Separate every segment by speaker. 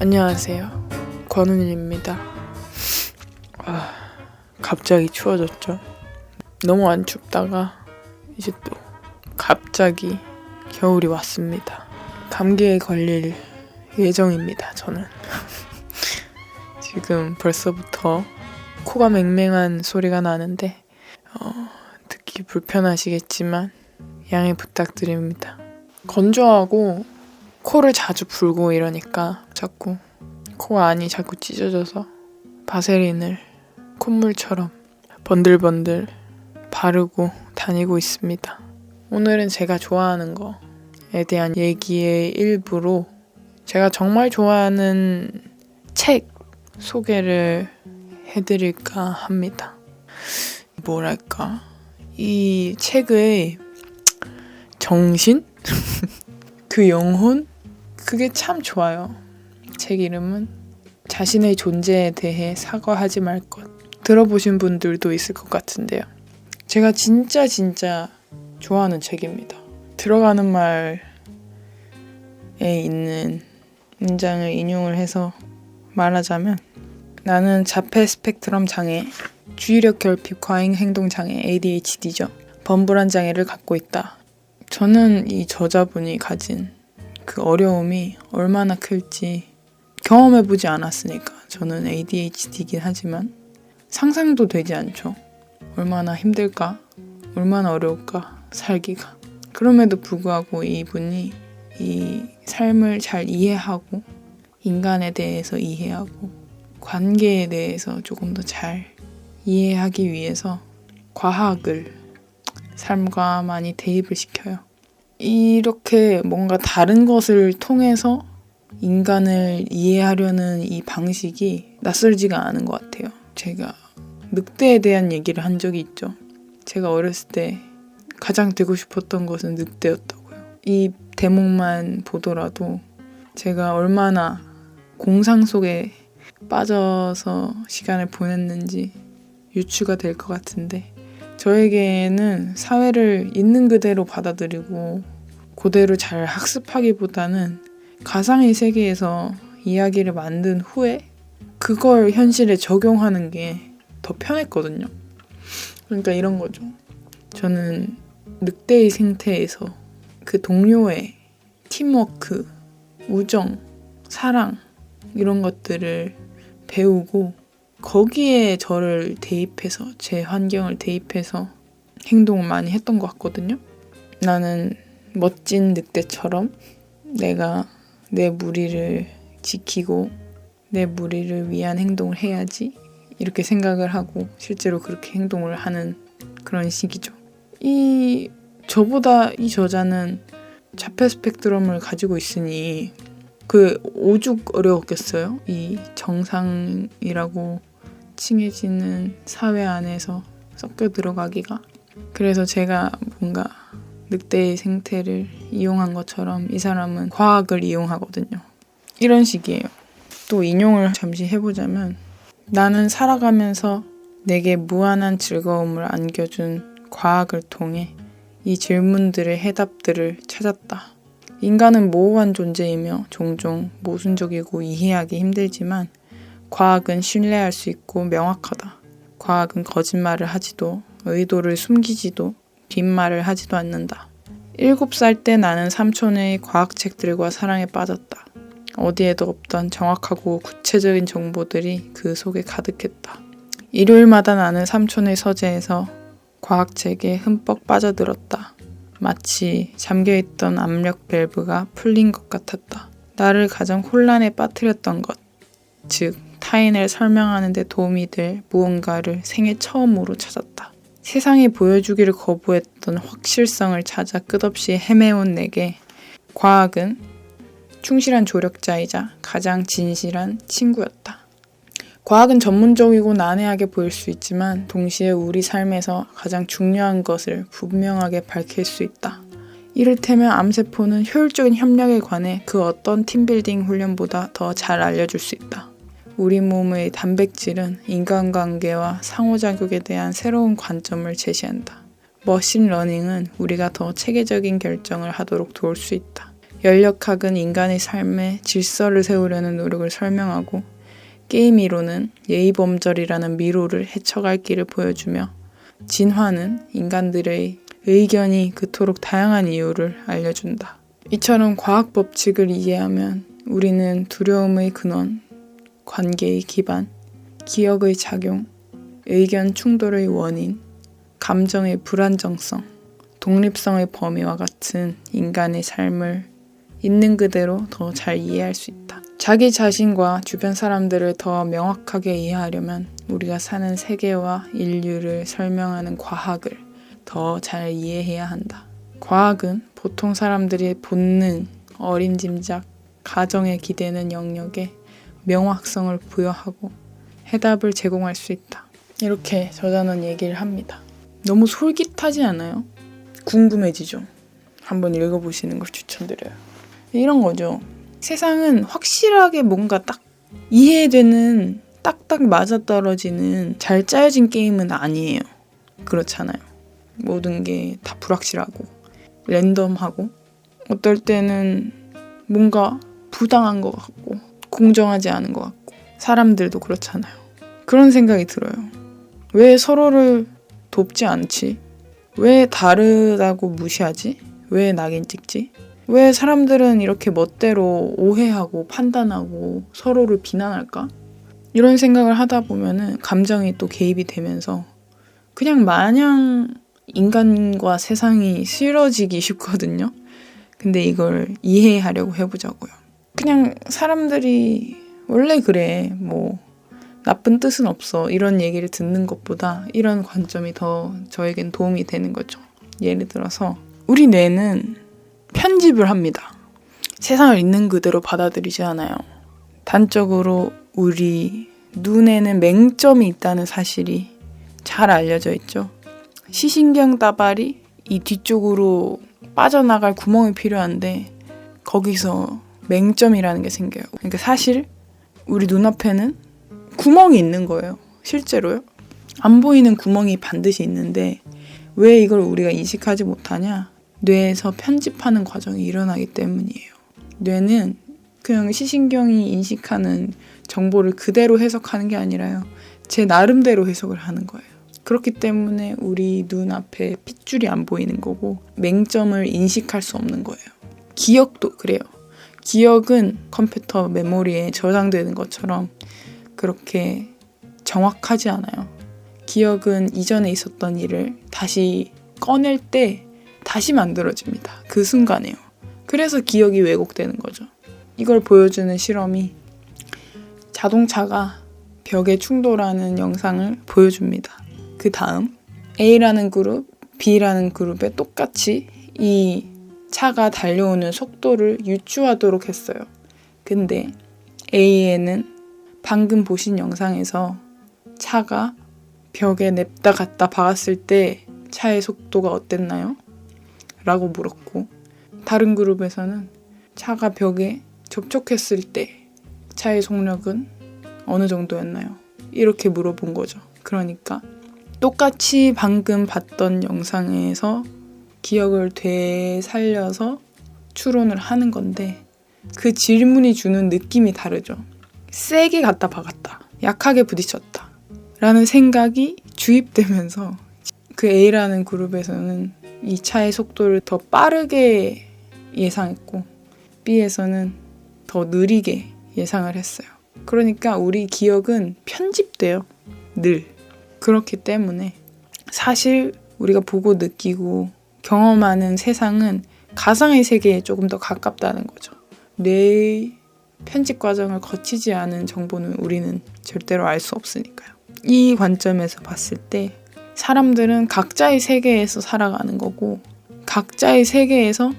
Speaker 1: 안녕하세요. 권은일입니다. 아, 갑자기 추워졌죠. 너무 안 춥다가 이제 또 갑자기 겨울이 왔습니다. 감기에 걸릴 예정입니다. 저는 지금 벌써부터 코가 맹맹한 소리가 나는데 어, 듣기 불편하시겠지만 양해 부탁드립니다. 건조하고 코를 자주 불고 이러니까 자꾸 코 안이 자꾸 찢어져서 바세린을 콧물처럼 번들번들 바르고 다니고 있습니다. 오늘은 제가 좋아하는 거에 대한 얘기의 일부로 제가 정말 좋아하는 책 소개를 해드릴까 합니다. 뭐랄까. 이 책의 정신? 그 영혼? 그게 참 좋아요. 책 이름은 자신의 존재에 대해 사과하지 말 것. 들어보신 분들도 있을 것 같은데요. 제가 진짜 진짜 좋아하는 책입니다. 들어가는 말에 있는 문장을 인용을 해서 말하자면 나는 자폐 스펙트럼 장애, 주의력 결핍 과잉 행동 장애 ADHD죠. 범불안 장애를 갖고 있다. 저는 이 저자분이 가진 그 어려움이 얼마나 클지 경험해보지 않았으니까 저는 ADHD이긴 하지만 상상도 되지 않죠. 얼마나 힘들까? 얼마나 어려울까? 살기가. 그럼에도 불구하고 이분이 이 삶을 잘 이해하고 인간에 대해서 이해하고 관계에 대해서 조금 더 잘 이해하기 위해서 과학을 삶과 많이 대입을 시켜요. 이렇게 뭔가 다른 것을 통해서 인간을 이해하려는 이 방식이 낯설지가 않은 것 같아요. 제가 늑대에 대한 얘기를 한 적이 있죠. 제가 어렸을 때 가장 되고 싶었던 것은 늑대였다고요. 이 대목만 보더라도 제가 얼마나 공상 속에 빠져서 시간을 보냈는지 유추가 될 것 같은데 저에게는 사회를 있는 그대로 받아들이고 그대로 잘 학습하기보다는 가상의 세계에서 이야기를 만든 후에 그걸 현실에 적용하는 게 더 편했거든요. 그러니까 이런 거죠. 저는 늑대의 생태에서 그 동료의 팀워크, 우정, 사랑 이런 것들을 배우고 거기에 저를 대입해서 제 환경을 대입해서 행동을 많이 했던 것 같거든요. 나는 멋진 늑대처럼 내가 내 무리를 지키고 내 무리를 위한 행동을 해야지 이렇게 생각을 하고 실제로 그렇게 행동을 하는 그런 시기죠. 이 저보다 이 저자는 자폐 스펙트럼을 가지고 있으니 그 오죽 어려웠겠어요. 이 정상이라고 칭해지는 사회 안에서 섞여 들어가기가. 그래서 제가 뭔가 늑대의 생태를 이용한 것처럼 이 사람은 과학을 이용하거든요. 이런 식이에요. 또 인용을 잠시 해보자면 나는 살아가면서 내게 무한한 즐거움을 안겨준 과학을 통해 이 질문들의 해답들을 찾았다. 인간은 모호한 존재이며 종종 모순적이고 이해하기 힘들지만 과학은 신뢰할 수 있고 명확하다. 과학은 거짓말을 하지도 의도를 숨기지도 빈말을 하지도 않는다. 일곱 살 때 나는 삼촌의 과학책들과 사랑에 빠졌다. 어디에도 없던 정확하고 구체적인 정보들이 그 속에 가득했다. 일요일마다 나는 삼촌의 서재에서 과학책에 흠뻑 빠져들었다. 마치 잠겨있던 압력 밸브가 풀린 것 같았다. 나를 가장 혼란에 빠뜨렸던 것, 즉 타인을 설명하는 데 도움이 될 무언가를 생애 처음으로 찾았다. 세상이 보여주기를 거부했던 확실성을 찾아 끝없이 헤매온 내게 과학은 충실한 조력자이자 가장 진실한 친구였다. 과학은 전문적이고 난해하게 보일 수 있지만 동시에 우리 삶에서 가장 중요한 것을 분명하게 밝힐 수 있다. 이를테면 암세포는 효율적인 협력에 관해 그 어떤 팀빌딩 훈련보다 더 잘 알려줄 수 있다. 우리 몸의 단백질은 인간관계와 상호작용에 대한 새로운 관점을 제시한다. 머신러닝은 우리가 더 체계적인 결정을 하도록 도울 수 있다. 연력학은 인간의 삶에 질서를 세우려는 노력을 설명하고 게임 이론은 예의범절이라는 미로를 헤쳐갈 길을 보여주며 진화는 인간들의 의견이 그토록 다양한 이유를 알려준다. 이처럼 과학 법칙을 이해하면 우리는 두려움의 근원, 관계의 기반, 기억의 작용, 의견 충돌의 원인, 감정의 불안정성, 독립성의 범위와 같은 인간의 삶을 있는 그대로 더 잘 이해할 수 있다. 자기 자신과 주변 사람들을 더 명확하게 이해하려면 우리가 사는 세계와 인류를 설명하는 과학을 더 잘 이해해야 한다. 과학은 보통 사람들의 본능, 어림짐작, 가정에 기대는 영역에 명확성을 부여하고 해답을 제공할 수 있다. 이렇게 저자는 얘기를 합니다. 너무 솔깃하지 않아요? 궁금해지죠? 한번 읽어보시는 걸 추천드려요. 이런 거죠. 세상은 확실하게 뭔가 딱 이해되는 딱딱 맞아떨어지는 잘 짜여진 게임은 아니에요. 그렇잖아요. 모든 게 다 불확실하고 랜덤하고 어떨 때는 뭔가 부당한 것 같고 공정하지 않은 것 같고 사람들도 그렇잖아요. 그런 생각이 들어요. 왜 서로를 돕지 않지? 왜 다르다고 무시하지? 왜 낙인 찍지? 왜 사람들은 이렇게 멋대로 오해하고 판단하고 서로를 비난할까? 이런 생각을 하다 보면은 감정이 또 개입이 되면서 그냥 마냥 인간과 세상이 싫어지기 쉽거든요. 근데 이걸 이해하려고 해보자고요. 그냥 사람들이 원래 그래. 뭐, 나쁜 뜻은 없어. 이런 얘기를 듣는 것보다 이런 관점이 더 저에겐 도움이 되는 거죠. 예를 들어서, 우리 뇌는 편집을 합니다. 세상을 있는 그대로 받아들이지 않아요. 단적으로 우리 눈에는 맹점이 있다는 사실이 잘 알려져 있죠. 시신경 따발이 이 뒤쪽으로 빠져나갈 구멍이 필요한데 거기서 맹점이라는 게 생겨요. 그러니까 사실 우리 눈앞에는 구멍이 있는 거예요. 실제로요. 안 보이는 구멍이 반드시 있는데 왜 이걸 우리가 인식하지 못하냐? 뇌에서 편집하는 과정이 일어나기 때문이에요. 뇌는 그냥 시신경이 인식하는 정보를 그대로 해석하는 게 아니라요. 제 나름대로 해석을 하는 거예요. 그렇기 때문에 우리 눈앞에 핏줄이 안 보이는 거고 맹점을 인식할 수 없는 거예요. 기억도 그래요. 기억은 컴퓨터 메모리에 저장되는 것처럼 그렇게 정확하지 않아요. 기억은 이전에 있었던 일을 다시 꺼낼 때 다시 만들어집니다. 그 순간에요. 그래서 기억이 왜곡되는 거죠. 이걸 보여주는 실험이 자동차가 벽에 충돌하는 영상을 보여줍니다. 그 다음 A라는 그룹, B라는 그룹에 똑같이 이 차가 달려오는 속도를 유추하도록 했어요. 근데 A에는 방금 보신 영상에서 차가 벽에 냅다 갖다 박았을 때 차의 속도가 어땠나요? 라고 물었고 다른 그룹에서는 차가 벽에 접촉했을 때 차의 속력은 어느 정도였나요? 이렇게 물어본 거죠. 그러니까 똑같이 방금 봤던 영상에서 기억을 되살려서 추론을 하는 건데 그 질문이 주는 느낌이 다르죠. 세게 갖다 박았다. 약하게 부딪혔다. 라는 생각이 주입되면서 그 A라는 그룹에서는 이 차의 속도를 더 빠르게 예상했고 B에서는 더 느리게 예상을 했어요. 그러니까 우리 기억은 편집돼요. 늘. 그렇기 때문에 사실 우리가 보고 느끼고 경험하는 세상은 가상의 세계에 조금 더 가깝다는 거죠. 뇌의 편집 과정을 거치지 않은 정보는 우리는 절대로 알 수 없으니까요. 이 관점에서 봤을 때 사람들은 각자의 세계에서 살아가는 거고 각자의 세계에서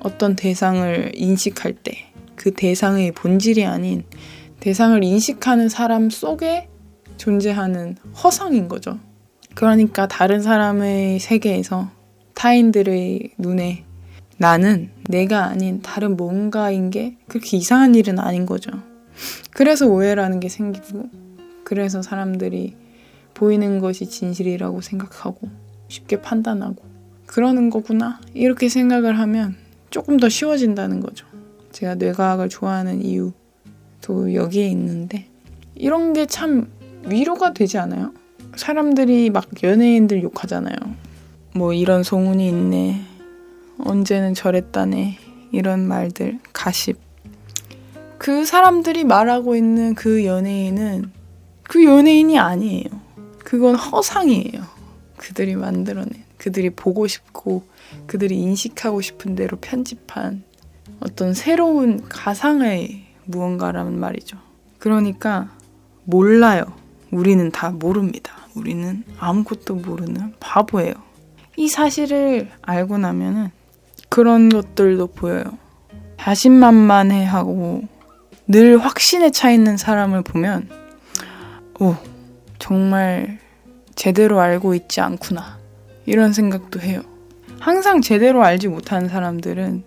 Speaker 1: 어떤 대상을 인식할 때 그 대상의 본질이 아닌 대상을 인식하는 사람 속에 존재하는 허상인 거죠. 그러니까 다른 사람의 세계에서 타인들의 눈에 나는 내가 아닌 다른 뭔가인 게 그렇게 이상한 일은 아닌 거죠. 그래서 오해라는 게 생기고, 그래서 사람들이 보이는 것이 진실이라고 생각하고, 쉽게 판단하고, 그러는 거구나. 이렇게 생각을 하면 조금 더 쉬워진다는 거죠. 제가 뇌과학을 좋아하는 이유도 여기에 있는데 이런 게 참 위로가 되지 않아요? 사람들이 막 연예인들 욕하잖아요. 뭐 이런 소문이 있네. 언제는 저랬다네. 이런 말들, 가십. 그 사람들이 말하고 있는 그 연예인은 그 연예인이 아니에요. 그건 허상이에요. 그들이 만들어낸, 그들이 보고 싶고, 그들이 인식하고 싶은 대로 편집한 어떤 새로운 가상의 무언가라는 말이죠. 그러니까 몰라요. 우리는 다 모릅니다. 우리는 아무것도 모르는 바보예요. 이 사실을 알고 나면은 그런 것들도 보여요. 자신만만해하고 늘 확신에 차 있는 사람을 보면 오 정말 제대로 알고 있지 않구나 이런 생각도 해요. 항상 제대로 알지 못하는 사람들은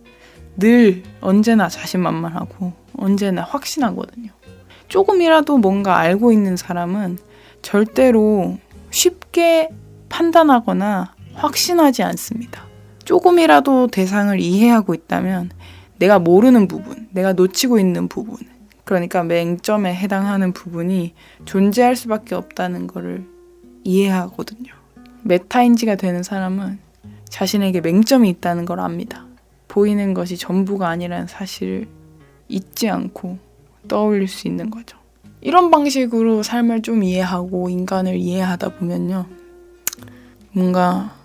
Speaker 1: 늘 언제나 자신만만하고 언제나 확신하거든요. 조금이라도 뭔가 알고 있는 사람은 절대로 쉽게 판단하거나 확신하지 않습니다. 조금이라도 대상을 이해하고 있다면 내가 모르는 부분, 내가 놓치고 있는 부분, 그러니까 맹점에 해당하는 부분이 존재할 수밖에 없다는 것을 이해하거든요. 메타인지가 되는 사람은 자신에게 맹점이 있다는 걸 압니다. 보이는 것이 전부가 아니라는 사실을 잊지 않고 떠올릴 수 있는 거죠. 이런 방식으로 삶을 좀 이해하고 인간을 이해하다 보면요. 뭔가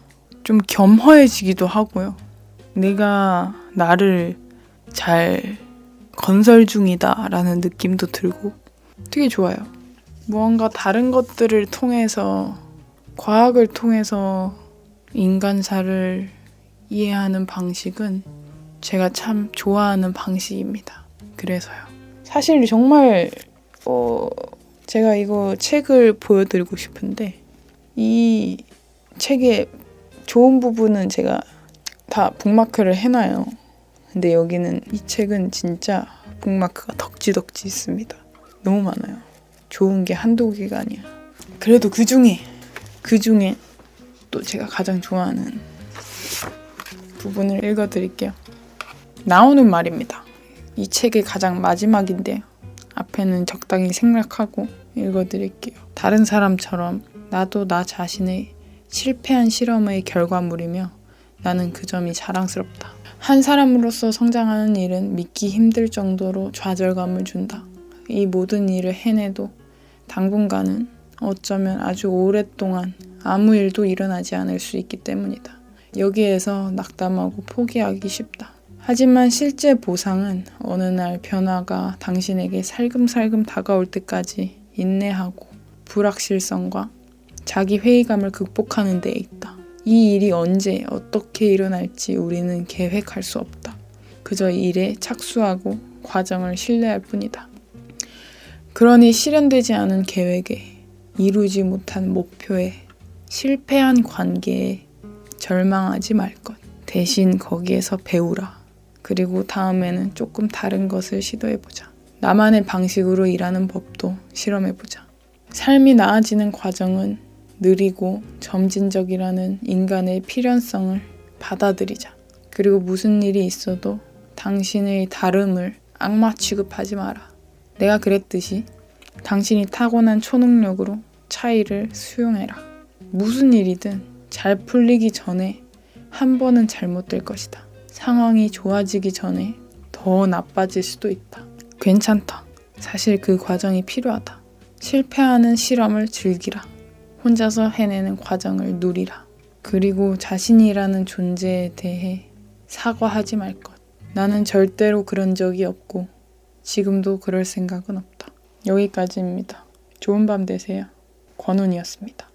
Speaker 1: 좀 겸허해지기도 하고요. 내가 나를 잘 건설 중이다라는 느낌도 들고 되게 좋아요. 무언가 다른 것들을 통해서 과학을 통해서 인간사를 이해하는 방식은 제가 참 좋아하는 방식입니다. 그래서요. 사실 정말 어 제가 이거 책을 보여드리고 싶은데 이 책의 좋은 부분은 제가 다 북마크를 해놔요. 근데 여기는 이 책은 진짜 북마크가 덕지덕지 있습니다. 너무 많아요. 좋은 게 한두 개가 아니야. 그래도 그 중에 그 중에 또 제가 가장 좋아하는 부분을 읽어드릴게요. 나오는 말입니다. 이 책의 가장 마지막인데 앞에는 적당히 생략하고 읽어드릴게요. 다른 사람처럼 나도 나 자신의 실패한 실험의 결과물이며 나는 그 점이 자랑스럽다. 한 사람으로서 성장하는 일은 믿기 힘들 정도로 좌절감을 준다. 이 모든 일을 해내도 당분간은 어쩌면 아주 오랫동안 아무 일도 일어나지 않을 수 있기 때문이다. 여기에서 낙담하고 포기하기 쉽다. 하지만 실제 보상은 어느 날 변화가 당신에게 살금살금 다가올 때까지 인내하고 불확실성과 자기 회의감을 극복하는 데 있다. 이 일이 언제 어떻게 일어날지 우리는 계획할 수 없다. 그저 일에 착수하고 과정을 신뢰할 뿐이다. 그러니 실현되지 않은 계획에 이루지 못한 목표에 실패한 관계에 절망하지 말 것. 대신 거기에서 배우라. 그리고 다음에는 조금 다른 것을 시도해보자. 나만의 방식으로 일하는 법도 실험해보자. 삶이 나아지는 과정은 느리고 점진적이라는 인간의 필연성을 받아들이자. 그리고 무슨 일이 있어도 당신의 다름을 악마 취급하지 마라. 내가 그랬듯이 당신이 타고난 초능력으로 차이를 수용해라. 무슨 일이든 잘 풀리기 전에 한 번은 잘못될 것이다. 상황이 좋아지기 전에 더 나빠질 수도 있다. 괜찮다. 사실 그 과정이 필요하다. 실패하는 실험을 즐기라. 혼자서 해내는 과정을 누리라. 그리고 자신이라는 존재에 대해 사과하지 말 것. 나는 절대로 그런 적이 없고 지금도 그럴 생각은 없다. 여기까지입니다. 좋은 밤 되세요. 권훈이었습니다.